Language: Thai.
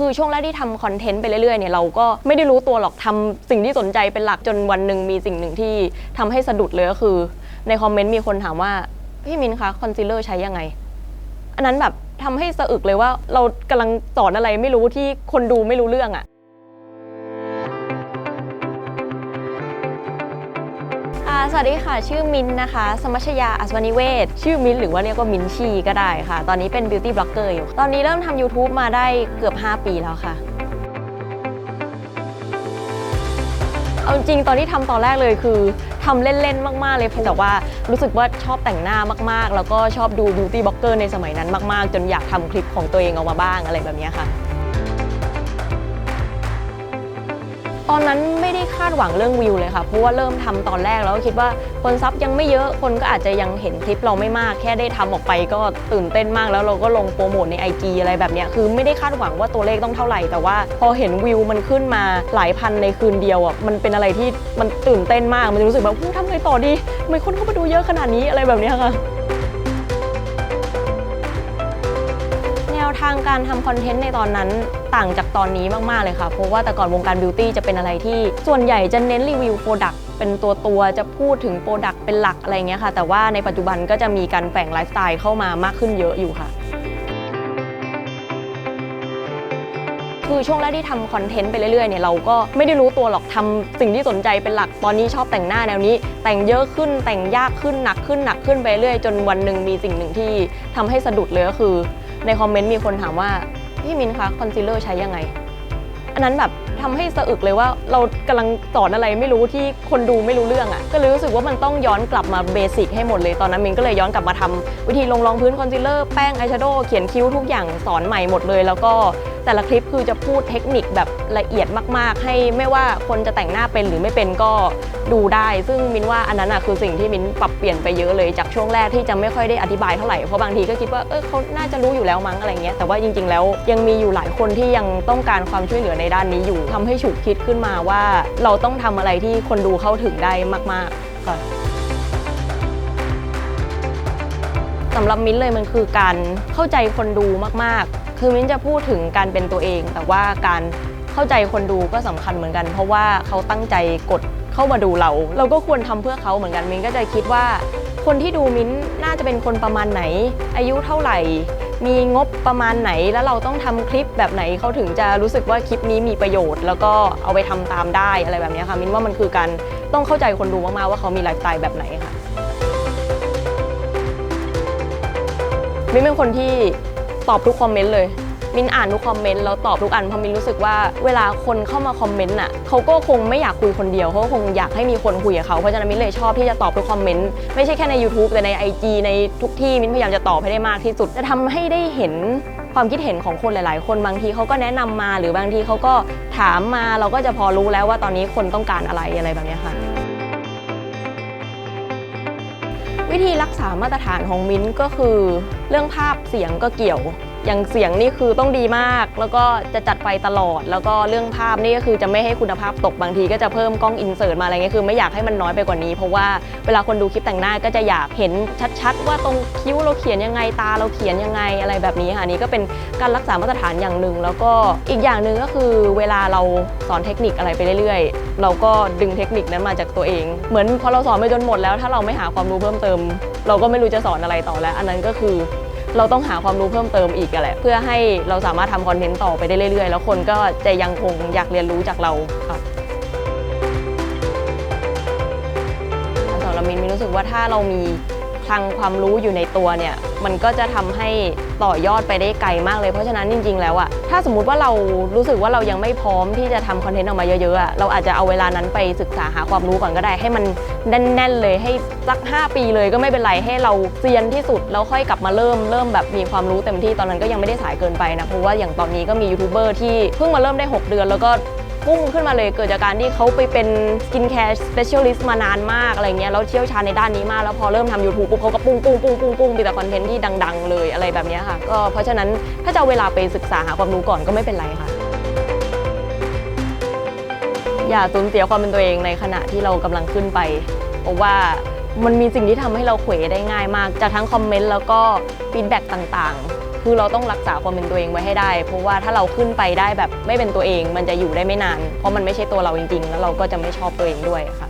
คือช่วงแรกที่ทำคอนเทนต์ไปเรื่อยๆเนี่ยเราก็ไม่ได้รู้ตัวหรอกทำสิ่งที่สนใจเป็นหลักจนวันหนึ่งมีสิ่งหนึ่งที่ทำให้สะดุดเลยก็คือ ในคอมเมนต์มีคนถามว่าพี่มินคะคอนซีลเลอร์ใช้ยังไง อันนั้นแบบทำให้สะอึกเลยว่าเรากำลังสอนอะไรไม่รู้ที่คนดูไม่รู้เรื่องอะ สวัสดีค่ะ ชื่อมินนะคะ สมัชยาอัศวนิเวศ ชื่อมินหรือว่าเรียกว่ามินชีก็ได้ค่ะ ตอนนี้เป็นบิวตี้บล็อกเกอร์อยู่ ตอนนี้เริ่มทำ YouTube มาได้เกือบ 5 ปีแล้วค่ะ เอาจริงตอนที่ทำตอนแรกเลยคือทำเล่น ๆ มาก ๆ เลย แต่ว่ารู้สึกว่าชอบแต่งหน้ามาก ๆ แล้วก็ชอบดูบิวตี้บล็อกเกอร์ในสมัยนั้นมาก ๆ จนอยากทำคลิปของตัวเองออกมาบ้างอะไรแบบนี้ค่ะ ตอนนั้นไม่ได้คาดหวังเรื่องวิวเลยค่ะ เพราะว่าเริ่มทำตอนแรกแล้วก็คิดว่าคนซับยังไม่เยอะ คนก็อาจจะยังเห็นคลิปเราไม่มาก แค่ได้ทำออกไปก็ตื่นเต้นมาก แล้วเราก็ลงโปรโมทใน IG อะไรแบบนี้คือไม่ได้คาดหวังว่าตัวเลขต้องเท่าไหร่ แต่ว่าพอเห็นวิวมันขึ้นมาหลายพันในคืนเดียวอะ มันเป็นอะไรที่มันตื่นเต้นมาก มันจะรู้สึกแบบทำไงต่อดีทำไมคนเข้ามาดูเยอะขนาดนี้อะไรแบบนี้ค่ะ ทางการทำคอนเทนต์ในตอนนั้นต่างจากตอนนี้มากๆเลยค่ะ เพราะว่าแต่ก่อนวงการบิวตี้จะเป็นอะไรที่ ส่วนใหญ่จะเน้นรีวิวโปรดักต์เป็นตัวตัวจะพูดถึงโปรดักต์เป็นหลักอะไรเงี้ยค่ะ แต่ว่าในปัจจุบันก็จะมีการแฝงไลฟ์สไตล์เข้ามามากขึ้นเยอะอยู่ค่ะคือช่วงแรกที่ทำคอนเทนต์ไปเรื่อยๆเนี่ยเราก็ไม่ได้รู้ตัวหรอกทำสิ่งที่สนใจเป็นหลักตอนนี้ชอบแต่งหน้าแนวนี้ แต่งเยอะขึ้นแต่งยากขึ้นหนักขึ้นหนักขึ้นไปเรื่อยจนวันหนึ่งมีสิ่งหนึ่งที่ทำให้สะดุดเลยก็คือ ในคอมเมนต์มีคนถามว่าพี่มินคะคอนซีลเลอร์ใช้ยังไง อันนั้นแบบ ทำให้สะอึกเลยว่าเรากำลังสอนอะไรไม่รู้ที่คนดูไม่รู้เรื่องอะ่ะก็เลยรู้สึกว่ามันต้องย้อนกลับมาเบสิกให้หมดเลยตอนนั้นมินก็เลยย้อนกลับมาทำวิธีลงรองพื้นคอนซีลเลอร์แป้งอายแชโดว์เขียนคิ้วทุกอย่างสอนใหม่หมดเลย แล้วก็แต่ละคลิปคือจะพูดเทคนิคแบบละเอียดมาก ๆ ให้ไม่ว่าคนจะแต่งหน้าเป็นหรือไม่เป็นก็ดูได้ ซึ่งมินว่าอันนั้นอะคือสิ่งที่มินปรับเปลี่ยนไปเยอะเลยจากช่วงแรกที่จะไม่ค่อยได้อธิบายเท่าไหร่เพราะบางทีก็คิดว่าเออเขาน่าจะรู้อยู่แล้วมั้งอะไรเงี้ยแต่ว่าจริง ๆ แล้วยังมีอยู่หลายคนที่ยังต้องการความช่วยเหลือในด้านนี้อยู่ทำให้ฉุกคิดขึ้นมาว่าเราต้องทำอะไรที่คนดูเข้าถึงได้มากๆค่ะสำหรับมิ้นเลยมันคือการเข้าใจคนดูมากๆ คือมิ้นจะพูดถึงการเป็นตัวเอง แต่ว่าการเข้าใจคนดูก็สำคัญเหมือนกัน เพราะว่าเขาตั้งใจกดเข้ามาดูเรา เราก็ควรทำเพื่อเขาเหมือนกันมิ้นก็จะคิดว่า คนที่ดูมิ้นน่าจะเป็นคนประมาณไหน อายุเท่าไหร่ มีงบประมาณไหนแล้วเราต้องทำคลิปแบบไหนเขาถึงจะรู้สึกว่าคลิปนี้มีประโยชน์ แล้วก็เอาไปทำตามได้อะไรแบบนี้ค่ะมินว่ามันคือการต้องเข้าใจคนดูมากๆว่าเขามีไลฟ์สไตล์แบบไหนค่ะมินเป็นคนที่ตอบทุกคอมเมนต์เลย มินอ่านทุกคอมเมนต์แล้วตอบทุกอันเพราะมินรู้สึกว่าเวลาคนเข้ามาคอมเมนต์น่ะเขาก็คงไม่อยากคุยคนเดียวเขาคงอยากให้มีคนคุยกับเขาเพราะฉะนั้นมินเลยชอบที่จะตอบทุกคอมเมนต์ไม่ใช่แค่ใน YouTube แต่ใน IG ในทุกที่มินพยายามจะตอบให้ได้มากที่สุดจะทำให้ได้เห็นความคิดเห็นของคนหลาย ๆ คนบางทีเขาก็แนะนำมาหรือบางทีเขาก็ถามมาเราก็จะพอรู้แล้วว่าตอนนี้คนต้องการอะไรอะไรแบบนี้ค่ะ วิธีรักษามาตรฐานของมิ้นก็คือ เรื่องภาพเสียงก็เกี่ยว อย่างเสียงนี่คือต้องดีมาก แล้วก็จะจัดไฟตลอด แล้วก็เรื่องภาพนี่ก็คือจะไม่ให้คุณภาพตกบางที ก็จะเพิ่มกล้องอินเสิร์ตมาอะไรเงี้ยคือไม่อยากให้มันน้อยไปกว่านี้ เพราะว่าเวลาคนดูคลิปแต่งหน้าก็จะอยากเห็นชัดๆ ว่าตรงคิ้วเราเขียนยังไงตาเราเขียนยังไงอะไรแบบนี้ค่ะนนี่ก็เป็นการรักษามาตรฐานอย่างหนึ่งแล้วก็อีกอย่างหนึ่งก็คือเวลาเราสอนเทคนิคอะไรไปเรื่อยๆ เราก็ดึงเทคนิคนั้นมาจากตัวเอง เหมือนพอเราสอนไปจนหมดแล้ว ถ้าเราไม่หาความรู้เพิ่มเติม เราก็ไม่รู้จะสอนอะไรต่อแล้ว อันนั้นก็คือ เราต้องหาความรู้เพิ่มเติมอีกแหละ เพื่อให้เราสามารถทำคอนเทนต์ต่อไปได้เรื่อยๆ แล้วคนก็จะยังคงอยากเรียนรู้จากเราค่ะสำหรับมินมินรู้สึกว่าถ้าเรามี ลังความรู้อยู่ในตัวเนี่ยมันก็จะทำให้ต่อยอดไปได้ไกลมากเลยเพราะฉะนั้นจริง ๆ แล้วอะถ้าสมมติว่าเรารู้สึกว่าเรายังไม่พร้อมที่จะทำคอนเทนต์ออกมาเยอะๆอะเราอาจจะเอาเวลานั้นไปศึกษาหาความรู้ก่อนก็ได้ ให้มันแน่นๆเลยให้สัก 5 ปีเลยก็ไม่เป็นไรให้เราเซียนที่สุดแล้วค่อยกลับมาเริ่มเริ่มแบบมีความรู้เต็มที่ตอนนั้นก็ยังไม่ได้สายเกินไปนะเพราะว่าอย่างตอนนี้ก็มียูทูบเบอร์ที่เพิ่งมาเริ่มได้ 6 เดือนแล้วก็ พุ่งขึ้นมาเลยเกิดจากการที่เขาไปเป็นสกินแคร์สเปเชียลิสต์มานานมากอะไรเงี้ยแล้วเชี่ยวชาญในด้านนี้มาก แล้วพอเริ่มทำ YouTube ปุ๊บเขาก็ปุ้งปุ้งปุ้งปุ้งปุ้งมีแต่คอนเทนต์ที่ดัง ๆ เลยอะไรแบบนี้ค่ะก็เพราะฉะนั้นถ้าจะเวลาไปศึกษาหาความรู้ก่อนก็ไม่เป็นไรค่ะ อย่าสูญเสียความเป็นตัวเองในขณะที่เรากำลังขึ้นไป เพราะว่ามันมีสิ่งที่ทำให้เราเขวได้ง่ายมาก จากทั้งคอมเมนต์แล้วก็ฟีดแบ็กต่างๆ คือเราต้องรักษาความเป็นตัวเองไว้ให้ได้ เพราะว่าถ้าเราขึ้นไปได้แบบไม่เป็นตัวเอง มันจะอยู่ได้ไม่นาน เพราะมันไม่ใช่ตัวเราจริงๆ แล้วเราก็จะไม่ชอบตัวเองด้วยค่ะ